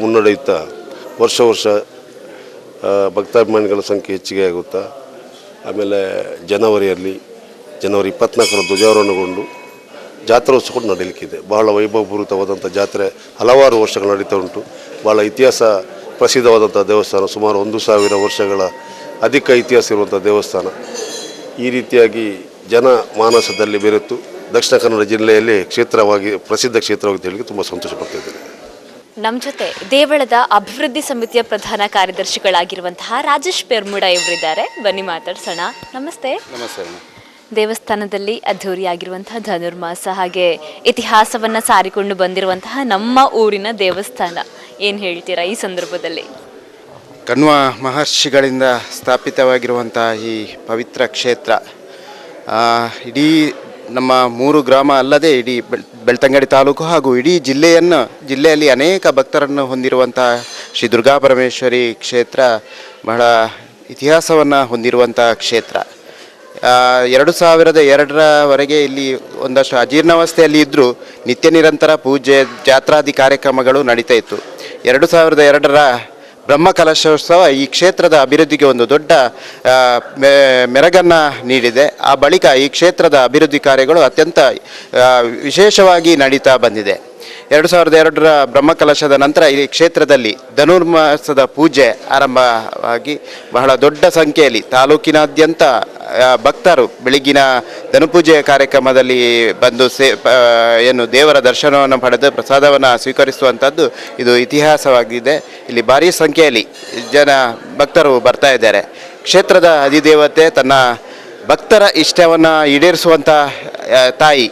ಮುನ್ನಡೆಯುತ್ತಾ, ವರ್ಷ ವರ್ಷ ಭಕ್ತಾಭಿಮಾನಿಗಳ ಸಂಖ್ಯೆ ಹೆಚ್ಚಿಗೆ ಆಗುತ್ತಾ ಆಮೇಲೆ ಜನವರಿಯಲ್ಲಿ, ಜನವರಿ ಇಪ್ಪತ್ನಾಲ್ಕರ ಧ್ವಜಾರೋಹಣಗೊಂಡು ಜಾತ್ರೋತ್ಸವ ಕೂಡ ನಡೀಲಿಕ್ಕಿದೆ. ಬಹಳ ವೈಭವಪೂರಿತವಾದಂಥ ಜಾತ್ರೆ ಹಲವಾರು ವರ್ಷಗಳು ನಡೀತಾ ಉಂಟು. ಬಹಳ ಇತಿಹಾಸ ಪ್ರಸಿದ್ಧವಾದಂಥ ದೇವಸ್ಥಾನ, ಸುಮಾರು ಒಂದು ಸಾವಿರ ವರ್ಷಗಳ ಅಧಿಕ ಇತಿಹಾಸ ಇರುವಂಥ ದೇವಸ್ಥಾನ. ಈ ರೀತಿಯಾಗಿ ಜನ ಮಾನಸದಲ್ಲಿ ಬೆರೆತು ದಕ್ಷಿಣ ಕನ್ನಡ ಜಿಲ್ಲೆಯಲ್ಲಿ ಕ್ಷೇತ್ರವಾಗಿ, ಪ್ರಸಿದ್ಧ ಕ್ಷೇತ್ರವಾಗಿ ಹೇಳಲಿಕ್ಕೆ ತುಂಬ ಸಂತೋಷ ಪಡ್ತಾ ಇದ್ದೇನೆ. ನಮ್ಮ ಜೊತೆ ದೇವಳದ ಅಭಿವೃದ್ಧಿ ಸಮಿತಿಯ ಪ್ರಧಾನ ಕಾರ್ಯದರ್ಶಿಗಳಾಗಿರುವಂತಹ ರಾಜೇಶ್ ಪೆರ್ಮುಡ ಇವರಿದ್ದಾರೆ. ಬನ್ನಿ ಮಾತಾಡ್ಸೋಣ. ನಮಸ್ತೆ. ನಮಸ್ತೆ ದೇವಸ್ಥಾನದಲ್ಲಿ ಅದ್ಧೂರಿಯಾಗಿರುವಂತಹ ಧನುರ್ಮಾಸ ಹಾಗೆ ಇತಿಹಾಸವನ್ನ ಸಾರಿಕೊಂಡು ಬಂದಿರುವಂತಹ ನಮ್ಮ ಊರಿನ ದೇವಸ್ಥಾನ. ಏನು ಹೇಳ್ತೀರಾ ಈ ಸಂದರ್ಭದಲ್ಲಿ? ಕಣ್ವ ಮಹರ್ಷಿಗಳಿಂದ ಸ್ಥಾಪಿತವಾಗಿರುವಂತಹ ಈ ಪವಿತ್ರ ಕ್ಷೇತ್ರ ಇಡೀ ನಮ್ಮ ಮೂರು ಗ್ರಾಮ ಅಲ್ಲದೆ ಇಡೀ ಬೆಳ್, ಬೆಳ್ತಂಗಡಿ ತಾಲೂಕು ಹಾಗೂ ಇಡೀ ಜಿಲ್ಲೆಯನ್ನು, ಜಿಲ್ಲೆಯಲ್ಲಿ ಅನೇಕ ಭಕ್ತರನ್ನು ಹೊಂದಿರುವಂಥ ಶ್ರೀ ದುರ್ಗಾ ಪರಮೇಶ್ವರಿ ಕ್ಷೇತ್ರ ಬಹಳ ಇತಿಹಾಸವನ್ನು ಹೊಂದಿರುವಂಥ ಕ್ಷೇತ್ರ. ಎರಡು ಸಾವಿರದ ಎರಡರವರೆಗೆ ಇಲ್ಲಿ ಒಂದಷ್ಟು ಅಜೀರ್ಣಾವಸ್ಥೆಯಲ್ಲಿ ಇದ್ದರೂ ನಿತ್ಯ ನಿರಂತರ ಪೂಜೆ, ಜಾತ್ರಾದಿ ಕಾರ್ಯಕ್ರಮಗಳು ನಡೀತಾ ಇತ್ತು. ಎರಡು ಸಾವಿರದ ಎರಡರ ಬ್ರಹ್ಮ ಕಲಶೋತ್ಸವ ಈ ಕ್ಷೇತ್ರದ ಅಭಿವೃದ್ಧಿಗೆ ಒಂದು ದೊಡ್ಡ ಮೆರಗನ್ನು ನೀಡಿದೆ. ಆ ಬಳಿಕ ಈ ಕ್ಷೇತ್ರದ ಅಭಿವೃದ್ಧಿ ಕಾರ್ಯಗಳು ಅತ್ಯಂತ ವಿಶೇಷವಾಗಿ ನಡೀತಾ ಬಂದಿದೆ. ಎರಡು ಸಾವಿರದ ಎರಡರ ಬ್ರಹ್ಮಕಲಶದ ನಂತರ ಈ ಕ್ಷೇತ್ರದಲ್ಲಿ ಧನುರ್ಮಾಸದ ಪೂಜೆ ಆರಂಭವಾಗಿ ಬಹಳ ದೊಡ್ಡ ಸಂಖ್ಯೆಯಲ್ಲಿ ತಾಲೂಕಿನಾದ್ಯಂತ ಭಕ್ತರು ಬೆಳಗಿನ ಧನುಪೂಜೆಯ ಕಾರ್ಯಕ್ರಮದಲ್ಲಿ ಬಂದು ಸೇ ಏನು ದೇವರ ದರ್ಶನವನ್ನು ಪಡೆದು ಪ್ರಸಾದವನ್ನು ಸ್ವೀಕರಿಸುವಂಥದ್ದು ಇದು ಇತಿಹಾಸವಾಗಿದೆ. ಇಲ್ಲಿ ಭಾರೀ ಸಂಖ್ಯೆಯಲ್ಲಿ ಜನ ಭಕ್ತರು ಬರ್ತಾ ಇದ್ದಾರೆ. ಕ್ಷೇತ್ರದ ಅಧಿದೇವತೆ ತನ್ನ ಭಕ್ತರ ಇಷ್ಟವನ್ನು ಈಡೇರಿಸುವಂಥ ತಾಯಿ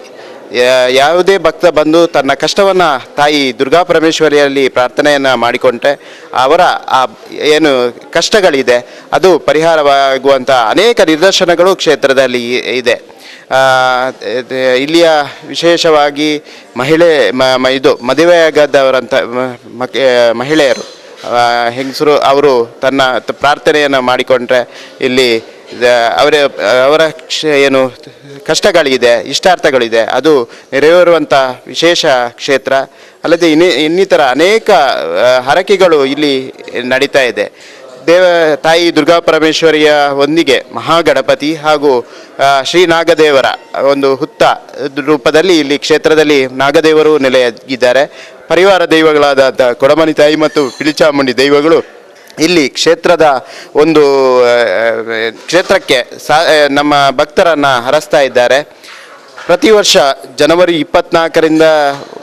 ಯಾವುದೇ ಭಕ್ತ ಬಂದು ತನ್ನ ಕಷ್ಟವನ್ನು ತಾಯಿ ದುರ್ಗಾ ಪರಮೇಶ್ವರಿಯಲ್ಲಿ ಪ್ರಾರ್ಥನೆಯನ್ನು ಮಾಡಿಕೊಂಡ್ರೆ ಅವರ ಆ ಏನು ಕಷ್ಟಗಳಿದೆ, ಅದು ಪರಿಹಾರವಾಗುವಂಥ ಅನೇಕ ನಿದರ್ಶನಗಳು ಕ್ಷೇತ್ರದಲ್ಲಿ ಇದೆ. ಇಲ್ಲಿಯ ವಿಶೇಷವಾಗಿ ಮಹಿಳೆ, ಮ- ಇದು ಮದುವೆಯಾಗದವರಂಥ ಮಹಿಳೆಯರು ಹೆಂಗಸರು, ಅವರು ತನ್ನ ಪ್ರಾರ್ಥನೆಯನ್ನು ಮಾಡಿಕೊಂಡ್ರೆ ಇಲ್ಲಿ ಅವರ ಅವರ ಏನು, ಕಷ್ಟಗಳಿದೆ, ಇಷ್ಟಾರ್ಥಗಳಿದೆ, ಅದು ನೆರವೇರುವಂಥ ವಿಶೇಷ ಕ್ಷೇತ್ರ. ಅಲ್ಲದೆ ಇನ್ನಿ, ಇನ್ನಿತರ ಅನೇಕ ಹರಕೆಗಳು ಇಲ್ಲಿ ನಡೀತಾ ಇದೆ. ದೇವ, ತಾಯಿ ದುರ್ಗಾ ಪರಮೇಶ್ವರಿಯ ಒಂದಿಗೆ ಮಹಾಗಣಪತಿ ಹಾಗೂ ಶ್ರೀ ನಾಗದೇವರ ಒಂದು ಹುತ್ತ ರೂಪದಲ್ಲಿ ಇಲ್ಲಿ ಕ್ಷೇತ್ರದಲ್ಲಿ ನಾಗದೇವರು ನೆಲೆಯಾಗಿದ್ದಾರೆ. ಪರಿವಾರ ದೈವಗಳಾದ ಕೊಡಮನಿ ತಾಯಿ ಮತ್ತು ಪಿಳಿಚಾಮುಂಡಿ ದೈವಗಳು ಇಲ್ಲಿ ಕ್ಷೇತ್ರದ ಒಂದು ಕ್ಷೇತ್ರಕ್ಕೆ ಸಾ ನಮ್ಮ ಭಕ್ತರನ್ನು ಹರಸ್ತಾ ಇದ್ದಾರೆ. ಪ್ರತಿ ವರ್ಷ ಜನವರಿ ಇಪ್ಪತ್ನಾಲ್ಕರಿಂದ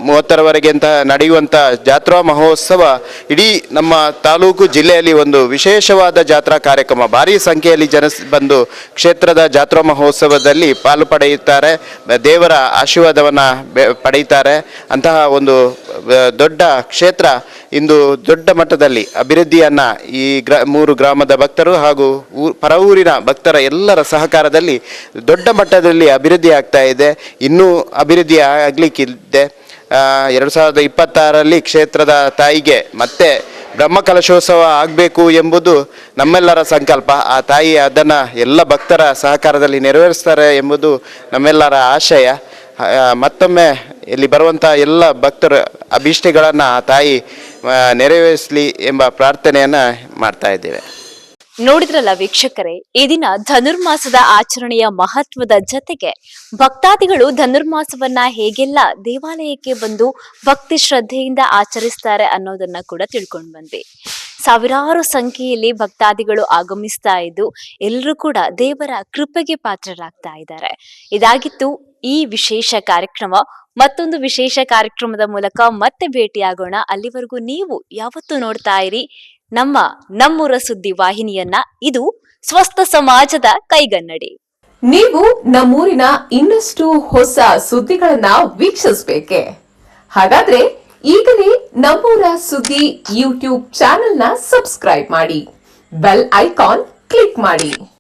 ಮೂವತ್ತರವರೆಗೆ ಅಂತ ನಡೆಯುವಂಥ ಜಾತ್ರಾ ಮಹೋತ್ಸವ ಇಡೀ ನಮ್ಮ ತಾಲೂಕು ಜಿಲ್ಲೆಯಲ್ಲಿ ಒಂದು ವಿಶೇಷವಾದ ಜಾತ್ರಾ ಕಾರ್ಯಕ್ರಮ. ಭಾರಿ ಸಂಖ್ಯೆಯಲ್ಲಿ ಜನ ಬಂದು ಕ್ಷೇತ್ರದ ಜಾತ್ರಾ ಮಹೋತ್ಸವದಲ್ಲಿ ಪಾಲು ಪಡೆಯುತ್ತಾರೆ. ದೇವರ ಆಶೀರ್ವಾದವನ್ನು ಪಡೆಯುತ್ತಾರೆ. ಅಂತಹ ಒಂದು ದೊಡ್ಡ ಕ್ಷೇತ್ರ, ಇಂದು ದೊಡ್ಡ ಮಟ್ಟದಲ್ಲಿ ಅಭಿವೃದ್ಧಿಯನ್ನು ಈ ಗ್ರ, ಮೂರು ಗ್ರಾಮದ ಭಕ್ತರು ಹಾಗೂ ಊ, ಪರ ಊರಿನ ಭಕ್ತರ ಎಲ್ಲರ ಸಹಕಾರದಲ್ಲಿ ದೊಡ್ಡ ಮಟ್ಟದಲ್ಲಿ ಅಭಿವೃದ್ಧಿ ಆಗ್ತಾ ಇದೆ. ಇನ್ನೂ ಅಭಿವೃದ್ಧಿ ಆಗಲಿಕ್ಕಿದೆ. ಎರಡು ಸಾವಿರದ ಇಪ್ಪತ್ತಾರರಲ್ಲಿ ಕ್ಷೇತ್ರದ ತಾಯಿಗೆ ಮತ್ತೆ ಬ್ರಹ್ಮಕಲಶೋತ್ಸವ ಆಗಬೇಕು ಎಂಬುದು ನಮ್ಮೆಲ್ಲರ ಸಂಕಲ್ಪ. ಆ ತಾಯಿ ಅದನ್ನು ಎಲ್ಲ ಭಕ್ತರ ಸಹಕಾರದಲ್ಲಿ ನೆರವೇರಿಸ್ತಾರೆ ಎಂಬುದು ನಮ್ಮೆಲ್ಲರ ಆಶಯ. ಮತ್ತೊಮ್ಮೆ ಇಲ್ಲಿ ಬರುವಂಥ ಎಲ್ಲ ಭಕ್ತರ ಅಭೀಷ್ಟಗಳನ್ನು ತಾಯಿ ನೆರವೇರಿಸಲಿ ಎಂಬ ಪ್ರಾರ್ಥನೆಯನ್ನು ಮಾಡ್ತಾ ಇದ್ದೇವೆ. ನೋಡಿದ್ರಲ್ಲ ವೀಕ್ಷಕರೇ, ಈ ದಿನ ಧನುರ್ಮಾಸದ ಆಚರಣೆಯ ಮಹತ್ವದ ಜೊತೆಗೆ ಭಕ್ತಾದಿಗಳು ಧನುರ್ಮಾಸವನ್ನ ಹೇಗೆಲ್ಲ ದೇವಾಲಯಕ್ಕೆ ಬಂದು ಭಕ್ತಿ ಶ್ರದ್ಧೆಯಿಂದ ಆಚರಿಸ್ತಾರೆ ಅನ್ನೋದನ್ನ ಕೂಡ ತಿಳ್ಕೊಂಡು ಬಂದ್ವಿ. ಸಾವಿರಾರು ಸಂಖ್ಯೆಯಲ್ಲಿ ಭಕ್ತಾದಿಗಳು ಆಗಮಿಸ್ತಾ ಇದ್ದು ಎಲ್ಲರೂ ಕೂಡ ದೇವರ ಕೃಪೆಗೆ ಪಾತ್ರರಾಗ್ತಾ ಇದ್ದಾರೆ. ಇದಾಗಿತ್ತು ಈ ವಿಶೇಷ ಕಾರ್ಯಕ್ರಮ ಮತ್ತೊಂದು ವಿಶೇಷ ಕಾರ್ಯಕ್ರಮದ ಮೂಲಕ ಮತ್ತೆ ಭೇಟಿಯಾಗೋಣ. ಅಲ್ಲಿವರೆಗೂ ನೀವು ಯಾವತ್ತೂ ನೋಡ್ತಾ ಇರಿ. ನಮ್ಮ ನಮ್ಮೂರ ಸುದ್ದಿ ವಾಹಿನಿಯನ್ನ ಇದು ಸ್ವಸ್ಥ ಸಮಾಜದ ಕೈಗನ್ನಡಿ. ನೀವು ನಮ್ಮೂರಿನ ಇನ್ನಷ್ಟು ಹೊಸ ಸುದ್ದಿಗಳನ್ನ ವೀಕ್ಷಿಸಬೇಕೆ? ಹಾಗಾದ್ರೆ ಈಗಲೇ ನಮ್ಮೂರ ಸುದ್ದಿ ಯೂಟ್ಯೂಬ್ ಚಾನೆಲ್ನ ಸಬ್ಸ್ಕ್ರೈಬ್ ಮಾಡಿ. ಬೆಲ್ ಐಕಾನ್ ಕ್ಲಿಕ್ ಮಾಡಿ.